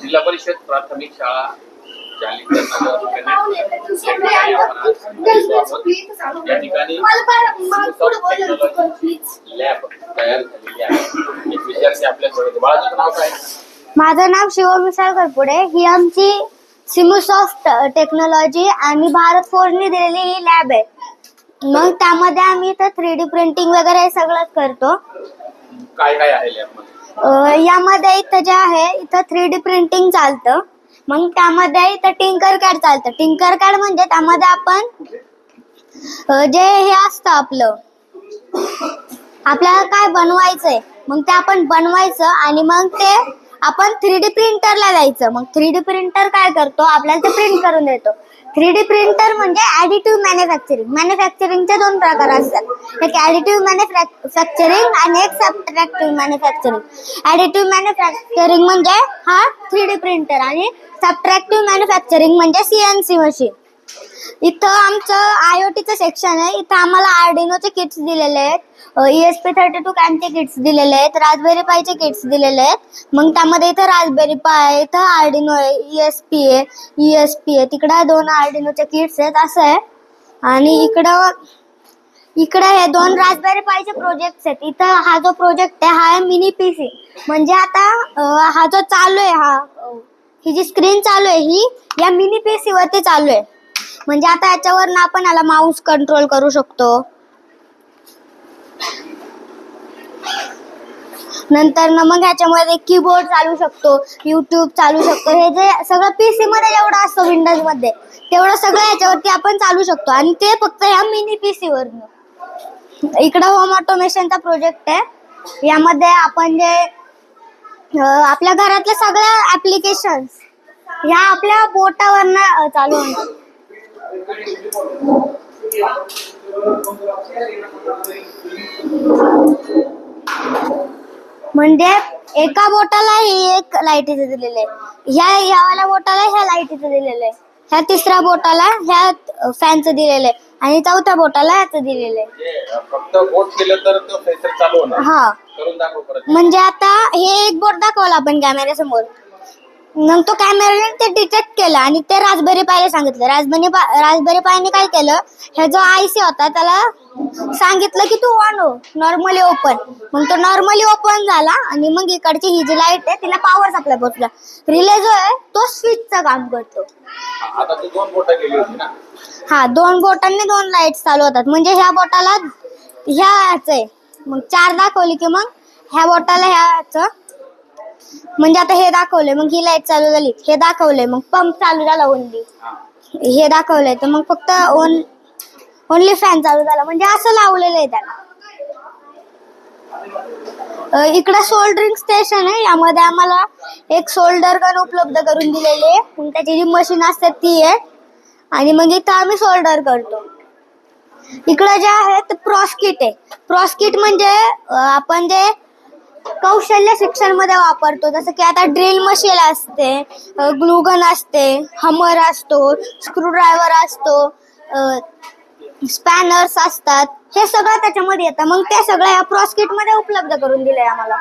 जिल्हा परिषद प्राथमिक शाळा या ठिकाणी लॅब तयार झालेली आहे एक विद्यार्थी तुझं नाव काय माझं नाव शिवम विशाल करपुडे ही आमची सिमुसॉफ्ट टेक्नॉलॉजी आणि भारत फोर्सने दिलेली ही लॅब आहे. मग त्यामध्ये आम्ही इथं थ्री डी प्रिंटिंग वगैरे हे सगळंच करतो. काय काय आहे अं, यामध्ये इथं जे आहे इथं थ्री डी प्रिंटिंग चालतं. मग त्यामध्ये इथं टिंकर कार्ड चालतं. टिंकर कार्ड म्हणजे त्यामध्ये आपण अं, जे हे असतं आपलं आपल्याला काय बनवायचंय मग ते आपण बनवायचं आणि मग ते आपण थ्री डी प्रिंटरला द्यायचं. मग थ्री डी प्रिंटर काय करतो? आपल्याला ते प्रिंट करून देतो. थ्री डी प्रिंटर म्हणजे ऍडिटिव्ह मॅन्युफॅक्चरिंग मॅन्युफॅक्चरिंगचे दोन प्रकार असतात. एक ऍडिटिव्ह मॅन्युफॅक्चरिंग आणि एक सबट्रॅक्टिव्ह मॅन्युफॅक्चरिंग ऍडिटिव्ह मॅन्युफॅक्चरिंग म्हणजे हा थ्री डी प्रिंटर आणि सबट्रॅक्टिव्ह मॅन्युफॅक्चरिंग म्हणजे सीएनसी मशीन इथं आमचं आयओटीचं सेक्शन आहे. इथं आम्हाला आर्डिनोचे किट्स दिलेले आहेत. एस पी थर्टी टू कॅनचे किट्स दिलेले आहेत. राजबेरी पायचे किट्स दिलेले आहेत. मग त्यामध्ये इथं राजबेरी पाय इथं आर्डिनो आहे ईएसपी एस पी आहे ई एस पी आहे. तिकडं दोन आर्डिनोचे किट्स आहेत असं आहे. आणि इकडं इकडे हे दोन राजबेरी पायचे प्रोजेक्ट आहेत. इथं हा जो प्रोजेक्ट आहे हा आहे मिनी पी सी म्हणजे आता हा जो चालू आहे हा ही जी स्क्रीन चालू आहे ही या मिनी पी सी वरती चालू आहे. म्हणजे आता याच्यावर आपण याला माऊस कंट्रोल करू शकतो. नंतर ना मग ह्याच्यामध्ये कीबोर्ड चालू शकतो युट्यूब चालू शकतो. हे जे सगळं पीसी मध्ये जेवढं असतं विंडोजमध्ये तेवढं सगळं याच्यावरती आपण चालू शकतो. आणि ते फक्त ह्या मिनी पीसी वरनं. इकडं होम ऑटोमेशनचा प्रोजेक्ट आहे. यामध्ये आपण जे आपल्या घरातल्या सगळ्या ऍप्लिकेशन्स ह्या आपल्या बोटावरनं चालू होणार. म्हणजे एका बोटाला ही एक लाईटीचं दिलेलं आहे. ह्या ह्यावाल्या बोटाला ह्या लाईटीचं दिलेलं आहे. ह्या तिसऱ्या बोटाला ह्या फॅनचं दिलेलं आहे. आणि चौथ्या बोटाला ह्याचं दिलेलं आहे. फक्त बोट केलं तर तो फेसर चालू होणार. हा. म्हणजे आता हे एक बोट दाखवलं आपण कॅमेऱ्यासमोर मग तो कॅमेराने ते डिटेक्ट केलं आणि ते राजबेरी पायला सांगितलं. राजबेरी पा राजबेरी पायने काय केलं? ह्या जो आयसी होता त्याला सांगितलं की तू ऑन हो नॉर्मली ओपन मग तो नॉर्मली ओपन झाला आणि मग इकडची ही जी लाइट आहे तिला पॉवर सप्लाय पोहोचला रिले जो आहे तो स्विचचं काम करतो. हा, दोन हा बोटांनी दोन लाइट चालू होतात. म्हणजे ह्या बोटाला ह्या ह्याच आहे. मग चार दाखवली की मग ह्या बोटाला ह्याच म्हणजे आता हे दाखवले मग ही लाइट चालू झाली हे दाखवले मग पंप चालू झाला ओनली हा. दाखवलंय तर मग फक्त ओन ओनली फॅन चालू झाला. म्हणजे असं लावलेलं आहे त्याला. इकडं सोल्डरिंग स्टेशन आहे यामध्ये आम्हाला एक सोल्डर गन उपलब्ध करून दिलेली आहे. त्याची जी मशीन असते ती आहे. आणि मग इथं आम्ही सोल्डर करतो. इकडं जे आहे ते प्रॉस्किट आहे. प्रॉस्किट म्हणजे आपण जे कौशल्य शिक्षणमध्ये वापरतो. जसं की आता ड्रिल मशीन असते ग्लूगन असते हमर असतो स्क्रूड्रायव्हर असतो स्पॅनर्स असतात. हे सगळं त्याच्यामध्ये येतं. मग ते सगळं या प्रॉस्किटमध्ये उपलब्ध करून दिलंय आम्हाला.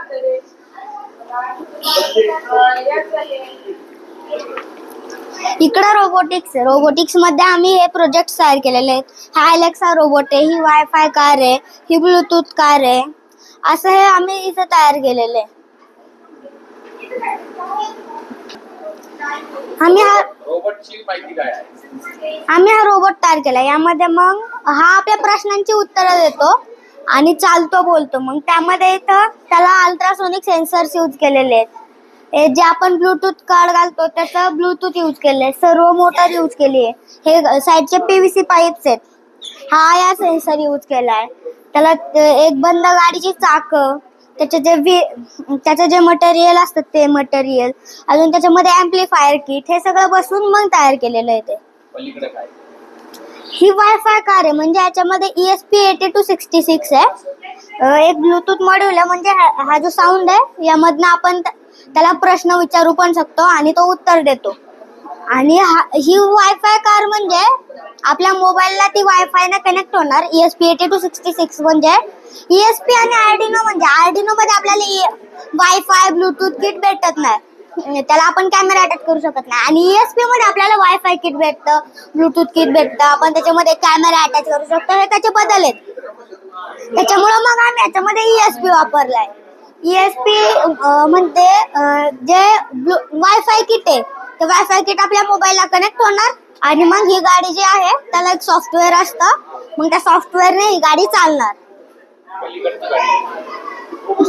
इकडे रोबोटिक्स आहे. रोबोटिक्समध्ये आम्ही हे प्रोजेक्ट तयार केलेले आहेत. हा अलेक्सा रोबोट आहे ही वायफाय कार आहे ही ब्लूटूथ कार आहे. असं हे आम्ही इथं तयार केलेलं आहे. आम्ही हा रोबोटची माहिती काय आहे? आम्ही हा रोबोट तयार केला. यामध्ये मग हा आपल्या प्रश्नांची उत्तरं देतो आणि चालतो बोलतो. मग त्यामध्ये इथं त्याला अल्ट्रासोनिक सेन्सर्स यूज केलेले आहेत. हे जे आपण ब्लूटूथ कार्ड घालतो त्याचं ब्लूटूथ यूज केले सर्व मोटर यूज केली आहे. हे साईडचे पीव्हीसी पाईप्स आहेत. हा या सेन्सर यूज केलाय त्याला एक बंद गाडीची चाक त्याचे जे व्ही त्याचं जे मटेरियल असतं ते मटेरियल अजून त्याच्यामध्ये ॲम्प्लिफायर किट हे सगळं बसून मग तयार केलेलं आहे ते. पलीकडे काय? ही वायफाय कार आहे म्हणजे याच्यामध्ये E S P eighty two sixty six आहे. एक ब्लूटूथ मॉड्यूल आहे म्हणजे हा जो साऊंड आहे यामधनं आपण त्या- त्याला प्रश्न विचारू पण शकतो आणि तो उत्तर देतो. आणि ही वायफाय कार म्हणजे आपल्या मोबाईलला ती वायफाय ना कनेक्ट होणार. ESP S P eighty two sixty six म्हणजे ईएसपी आणि आर्डिनो म्हणजे आर्डिनो मध्ये आपल्याला वायफाय ब्लूटूथ किट भेटत नाही. त्याला आपण कॅमेरा अटॅच करू शकत नाही. आणि ईएसपी मध्ये आपल्याला वायफाय किट भेटतं ब्लूटूथ किट भेटतं. आपण त्याच्यामध्ये कॅमेरा अटॅच करू शकतो. हे त्याचे बदल आहेत. त्याच्यामुळं मग आम्ही याच्यामध्ये ईएसपी वापरलाय. ईएसपी म्हणजे जे जे वायफाय किट आहे ते वायफाय किट आपल्या मोबाईलला कनेक्ट होणार. आणि मग ही गाडी जी आहे त्याला एक सॉफ्टवेअर असतं. मग त्या सॉफ्टवेअरने ही गाडी चालणार.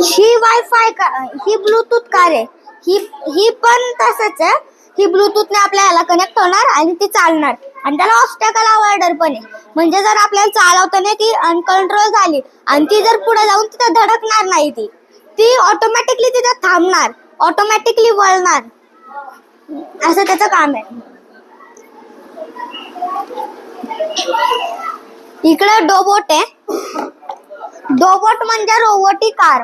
ही वायफाय का ही ब्लूटूथ कार आहे. ही ही पण तसंच आहे. ही ब्लूटूथने आपल्या ह्याला कनेक्ट होणार आणि ती चालणार. आणि त्याला ऑब्स्टॅकल अवॉर्डर पण आहे. म्हणजे जर आपल्याला चालवताना ती अनकंट्रोल झाली आणि ती जर पुढे जाऊन तिथं धडकणार नाही ती ती ऑटोमॅटिकली तिथं थांबणार. ऑटोमॅटिकली वळणार. असं त्याचं काम आहे. इकडं डोबोट आहे. डोबोट म्हणजे रोबोटी कार.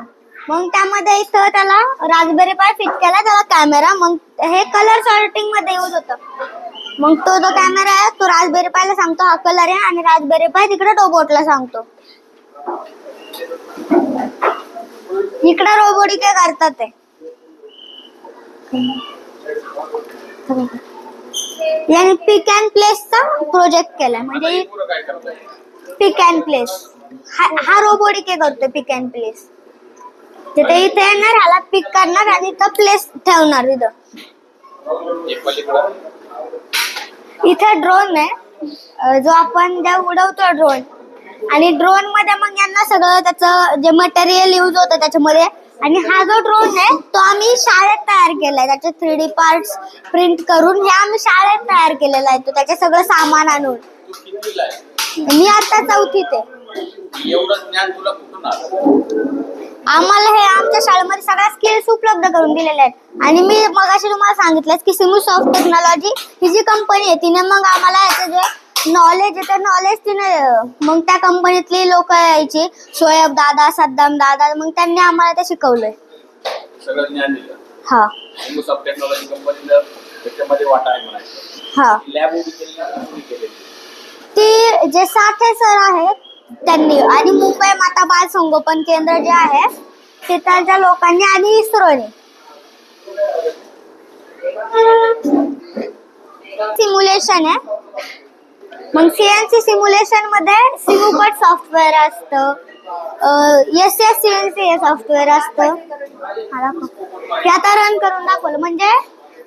मग त्यामध्ये इथं त्याला राजबेरी पाय फिट केला त्याला कॅमेरा मग हे कलर सॉर्टिंगमध्ये यूज होतं. मग तो जो कॅमेरा आहे तो राजबेरी पायला सांगतो हा कलर आहे आणि राजबेरी पाय तिकडे रोबोटला सांगतो. इकडे रोबोटी काय करतात ते. याने पिक अँड प्लेसचा प्रोजेक्ट केलाय. म्हणजे पिक अँड प्लेस हा हा रोबोट करतोय पिक अँड प्लेस तिथे इथे येणार ह्याला पिक करणार आणि तो प्लेस ठेवणार तिथं इथे ड्रोन आहे. जो आपण ज्या उडवतो ड्रोन आणि ड्रोनमध्ये मग यांना सगळं त्याचं जे मटेरियल यूज होतं त्याच्यामध्ये आणि हा जो ड्रोन आहे तो आम्ही शाळेत तयार केलाय. त्याचे थ्री डी पार्ट्स प्रिंट करून हे आम्ही शाळेत तयार केलेला आहे. तो त्याचे सगळं सामान आणून. मी आता चौथीत आहे. आम्हाला हे आमच्या शाळेमध्ये सगळ्या स्किल्स उपलब्ध करून दिलेल्या आहेत. आणि मी मगाशी तुम्हाला सांगितलंच की सिमू सॉफ्ट टेक्नॉलॉजी ही जी कंपनी आहे तिने मग आम्हाला याचं जे नॉलेज आहे ते नॉलेज तिने मग त्या कंपनीतली लोक यायची. शोएब दादा सद्दाम दादा मग त्यांनी आम्हाला ते शिकवलंय. सगळं ज्ञान दिलं. हा. हिंदुसाफ टेक्नॉलॉजी कंपनीला त्याच्यामध्ये वाटा आहे म्हणायचं. हा. लॅब उभी केली ना उभी केलेली ती जे साठे सर आहेत त्यांनी आणि मुंबई माता बाल संगोपन केंद्र जे आहे तिथल्या लोकांनी आणि इस्रोने. सिम्युलेशन आहे. मग सीएनसी सिम्युलेशनमध्ये सिम्युकट सॉफ्टवेअर असतं. एस एस सीएनसी हे सॉफ्टवेअर असतं. हे आता रन करून दाखवलं. म्हणजे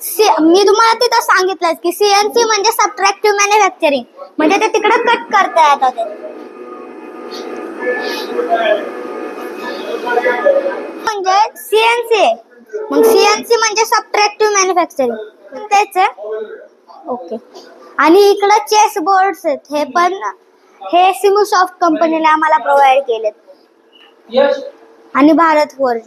सी मी तुम्हाला तिथं सांगितलंच की सीएनसी म्हणजे सबट्रॅक्टिव्ह मॅन्युफॅक्चरिंग म्हणजे ते तिकडे कट करता आता ते. म्हणजे सीएनसी मग सीएनसी म्हणजे सबट्रॅक्टिव्ह मॅन्युफॅक्चरिंग तेच. आहे ओके. आणि इकडं चेस बोर्ड्स आहेत. हे पण हे सिमूसॉफ्ट कंपनीने आम्हाला प्रोव्हाइड केलेत. आणि भारत फोर्ज